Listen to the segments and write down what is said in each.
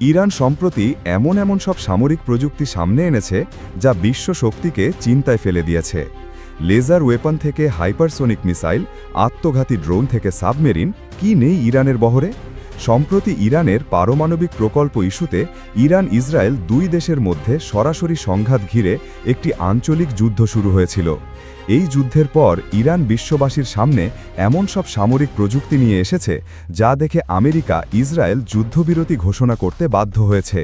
Iran সম্প্রতি এমন এমন সব সামরিক প্রযুক্তি সামনে এনেছে যা বিশ্ব শক্তিকে চিন্তায় ফেলে দিয়েছে। লেজার ওয়েপন থেকে হাইপারসোনিক মিসাইল, আত্মঘাতী ড্রোন থেকে সাবমেরিন, কি নেই ইরানের বহরে? সম্প্রতি ইরানের পারমাণবিক প্রকল্প ইস্যুতে ইরান ইসরায়েল দুই দেশের মধ্যে সরাসরি সংঘাত ঘিরে একটি আঞ্চলিক যুদ্ধ শুরু হয়েছিল। এই যুদ্ধের পর ইরান বিশ্ববাসীর সামনে এমন সব সামরিক প্রযুক্তি নিয়ে এসেছে যা দেখে আমেরিকা ইসরায়েল যুদ্ধবিরতি ঘোষণা করতে বাধ্য হয়েছে।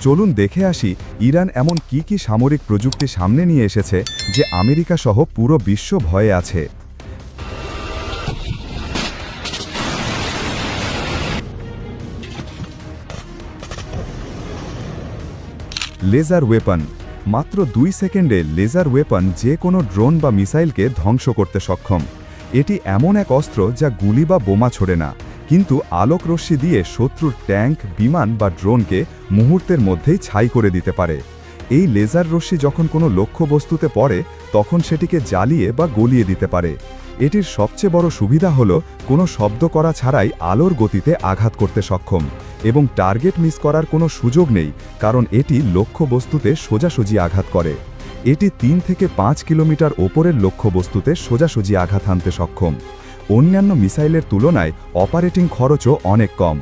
চলুন দেখে আসি ইরান এমন কি কি সামরিক প্রযুক্তি সামনে নিয়ে এসেছে যে আমেরিকা সহ পুরো বিশ্ব ভয়ে আছে। Laser weapon. মাত্র দুই সেকেন্ডে লেজার ওয়েপন যে কোনো ড্রোন বা মিসাইলকে ধ্বংস করতে সক্ষম। এটি এমন এক অস্ত্র যা গুলি বা বোমা ছোড়ে না, কিন্তু আলোক রশ্মি দিয়ে শত্রুর ট্যাঙ্ক, বিমান বা ড্রোনকে মুহূর্তের মধ্যেই ছাই করে দিতে পারে। এই লেজার রশ্মি যখন কোনো লক্ষ্যবস্তুতে পড়ে, তখন সেটিকে জ্বালিয়ে বা গলিয়ে দিতে পারে। এটির সবচেয়ে বড় সুবিধা হল, কোনো শব্দ করা ছাড়াই আলোর গতিতে আঘাত করতে সক্ষম। এবং টার্গেট মিস করার কোনো সুযোগ নেই, কারণ এটি লক্ষ্যবস্তুতে সোজাসুজি আঘাত করে। এটি তিন থেকে পাঁচ কিলোমিটার ওপরের লক্ষ্যবস্তুতে সোজাসুজি আঘাত হানতে সক্ষম। অন্যান্য মিসাইলের তুলনায় অপারেটিং খরচও অনেক কম।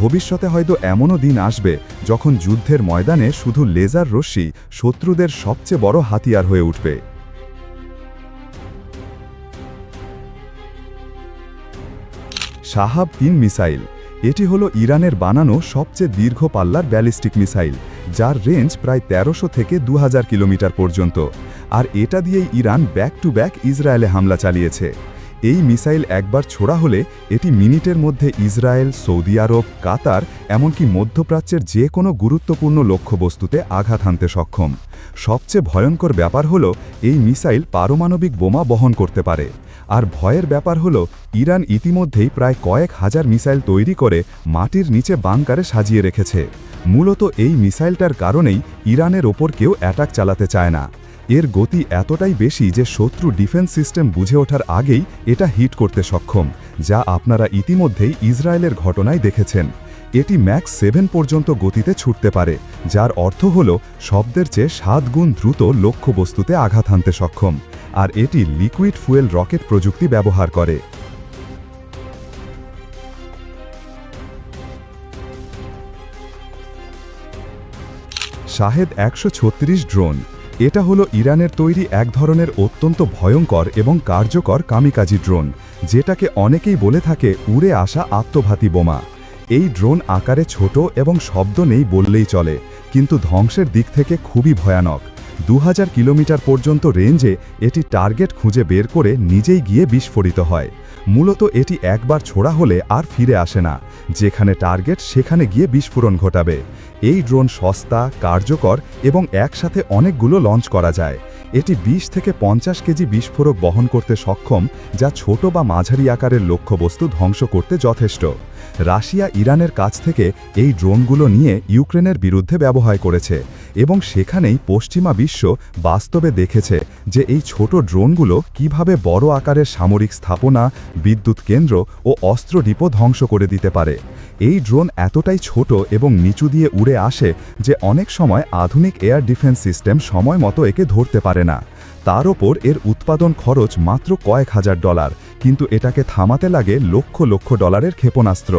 ভবিষ্যতে হয়তো এমনও দিন আসবে যখন যুদ্ধের ময়দানে শুধু লেজার রশ্মি শত্রুদের সবচেয়ে বড় হাতিয়ার হয়ে উঠবে। সাহাব তিন মিসাইল এটি হল ইরানের বানানো সবচেয়ে দীর্ঘ পাল্লার ব্যালিস্টিক মিসাইল, যার রেঞ্জ প্রায় তেরোশো থেকে দু হাজার কিলোমিটার পর্যন্ত। আর এটা দিয়েই ইরান ব্যাক টু ব্যাক ইসরায়েলে হামলা চালিয়েছে। এই মিসাইল একবার ছোড়া হলে এটি মিনিটের মধ্যে ইসরায়েল, সৌদি আরব, কাতার, এমনকি মধ্যপ্রাচ্যের যে কোনো গুরুত্বপূর্ণ লক্ষ্যবস্তুতে আঘাত হানতে সক্ষম। সবচেয়ে ভয়ঙ্কর ব্যাপার হল এই মিসাইল পারমাণবিক বোমা বহন করতে পারে। আর ভয়ের ব্যাপার হল ইরান ইতিমধ্যেই প্রায় কয়েক হাজার মিসাইল তৈরি করে মাটির নিচে বাংকারে সাজিয়ে রেখেছে। মূলত এই মিসাইলটার কারণেই ইরানের ওপর কেউ অ্যাটাক চালাতে চায় না। এর গতি এতটাই বেশি যে শত্রু ডিফেন্স সিস্টেম বুঝে ওঠার আগেই এটা হিট করতে সক্ষম, যা আপনারা ইতিমধ্যেই ইসরায়েলের ঘটনায় দেখেছেন। এটি ম্যাক্স সেভেন পর্যন্ত গতিতে ছুটতে পারে, যার অর্থ হল শব্দের চেয়ে সাত গুণ দ্রুত লক্ষ্যবস্তুতে আঘাত হানতে সক্ষম, আর এটি লিকুইড ফুয়েল রকেট প্রযুক্তি ব্যবহার করে। শাহেদ একশো ছত্রিশ ড্রোন এটা হলো ইরানের তৈরি এক ধরনের অত্যন্ত ভয়ঙ্কর এবং কার্যকর কামিকাজি ড্রোন, যেটাকে অনেকেই বলে থাকে উড়ে আসা আত্মঘাতী বোমা। এই ড্রোন আকারে ছোট এবং শব্দ নেই বললেই চলে, কিন্তু ধ্বংসের দিক থেকে খুবই ভয়ানক। দু হাজার কিলোমিটার পর্যন্ত রেঞ্জে এটি টার্গেট খুঁজে বের করে নিজেই গিয়ে বিস্ফোরিত হয়। মূলত এটি একবার ছোড়া হলে আর ফিরে আসে না। যেখানে টার্গেট, সেখানে গিয়ে বিস্ফোরণ ঘটাবে। এই ড্রোন সস্তা, কার্যকর এবং একসাথে অনেকগুলো লঞ্চ করা যায়। এটি ২০ থেকে পঞ্চাশ কেজি বিস্ফোরক বহন করতে সক্ষম, যা ছোট বা মাঝারি আকারের লক্ষ্যবস্তু ধ্বংস করতে যথেষ্ট। রাশিয়া ইরানের কাছ থেকে এই ড্রোনগুলো নিয়ে ইউক্রেনের বিরুদ্ধে ব্যবহার করেছে এবং সেখানেই পশ্চিমা বিশ্ব বাস্তবে দেখেছে যে এই ছোট ড্রোনগুলো কীভাবে বড় আকারের সামরিক স্থাপনা, বিদ্যুৎ কেন্দ্র ও অস্ত্র ডিপো ধ্বংস করে দিতে পারে। এই ড্রোন এতটাই ছোট এবং নিচু দিয়ে উড়ে আসে যে অনেক সময় আধুনিক এয়ার ডিফেন্স সিস্টেম সময় মতো একে ধরতে পারে না। তার ওপর এর উৎপাদন খরচ মাত্র কয়েক হাজার ডলার, কিন্তু এটাকে থামাতে লাগে লক্ষ লক্ষ ডলারের ক্ষেপণাস্ত্র।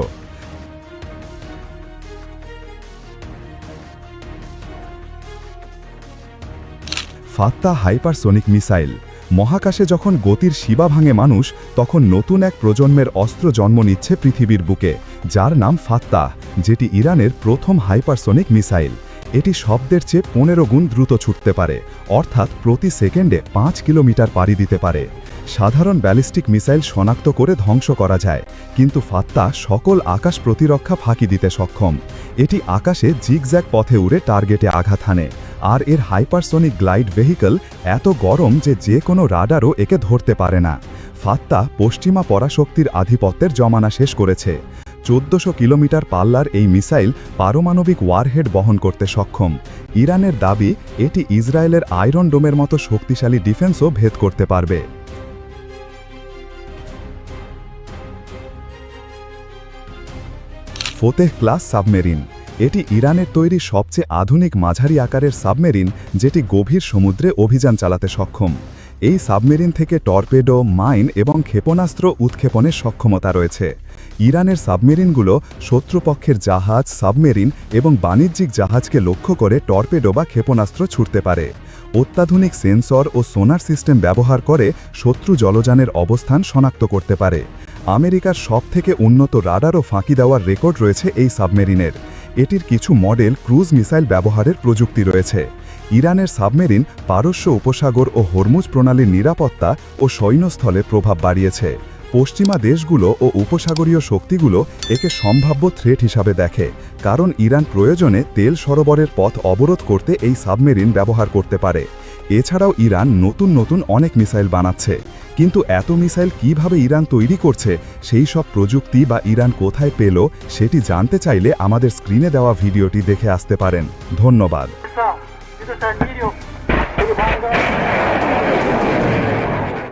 Fattah hypersonic missile. মহাকাশে যখন গতির সীবা ভাঙে মানুষ, তখন নতুন এক প্রজন্মের অস্ত্র জন্ম নিচ্ছে পৃথিবীর বুকে, যার নাম ফাত্তা, যেটি ইরানের প্রথম হাইপারসোনিক মিসাইল। এটি শব্দের চেয়ে পনেরো গুণ দ্রুত ছুটতে পারে, অর্থাৎ প্রতি সেকেন্ডে পাঁচ কিলোমিটার পাড়ি দিতে পারে। সাধারণ ব্যালিস্টিক মিসাইল শনাক্ত করে ধ্বংস করা যায়, কিন্তু ফাত্তা সকল আকাশ প্রতিরক্ষা ফাঁকি দিতে সক্ষম। এটি আকাশে জিগজ্যাগ পথে উড়ে টার্গেটে আঘাত হানে, আর এর হাইপারসোনিক গ্লাইড ভেহিকল এত গরম যে যে কোনো রাডারও একে ধরতে পারে না। ফাত্তা পশ্চিমা পরাশক্তির আধিপত্যের জমানা শেষ করেছে। চোদ্দশো কিলোমিটার পাল্লার এই মিসাইল পারমাণবিক ওয়ারহেড বহন করতে সক্ষম। ইরানের দাবি, এটি ইসরায়েলের আয়রন ডোমের মতো শক্তিশালী ডিফেন্সও ভেদ করতে পারবে। ফোতেহ ক্লাস সাবমেরিন, এটি ইরানের তৈরি সবচেয়ে আধুনিক মাঝারি আকারের সাবমেরিন, যেটি গভীর সমুদ্রে অভিযান চালাতে সক্ষম। এই সাবমেরিন থেকে টর্পেডো, মাইন এবং ক্ষেপণাস্ত্র উৎক্ষেপণের সক্ষমতা রয়েছে। ইরানের সাবমেরিনগুলো শত্রুপক্ষের জাহাজ, সাবমেরিন এবং বাণিজ্যিক জাহাজকে লক্ষ্য করে টর্পেডো বা ক্ষেপণাস্ত্র ছুটতে পারে। অত্যাধুনিক সেন্সর ও সোনার সিস্টেম ব্যবহার করে শত্রু জলযানের অবস্থান শনাক্ত করতে পারে। আমেরিকার সবথেকে উন্নত রাডার ও ফাঁকি দেওয়ার রেকর্ড রয়েছে এই সাবমেরিনের। এটির কিছু মডেল ক্রুজ মিসাইল ব্যবহারের প্রযুক্তি রয়েছে। ইরানের সাবমেরিন পারস্য উপসাগর ও হরমুজ প্রণালীর নিরাপত্তা ও সৈন্যস্থলে প্রভাব বাড়িয়েছে। পশ্চিমা দেশগুলো ও উপসাগরীয় শক্তিগুলো একে সম্ভাব্য থ্রেট হিসাবে দেখে, কারণ ইরান প্রয়োজনে তেল সরোবরের পথ অবরোধ করতে এই সাবমেরিন ব্যবহার করতে পারে। এছাড়াও ইরান নতুন নতুন অনেক মিসাইল বানাচ্ছে, কিন্তু এত মিসাইল কীভাবে ইরান তৈরি করছে, সেই সব প্রযুক্তি বা ইরান কোথায় পেল, সেটি জানতে চাইলে আমাদের স্ক্রিনে দেওয়া ভিডিওটি দেখে আসতে পারেন। ধন্যবাদ।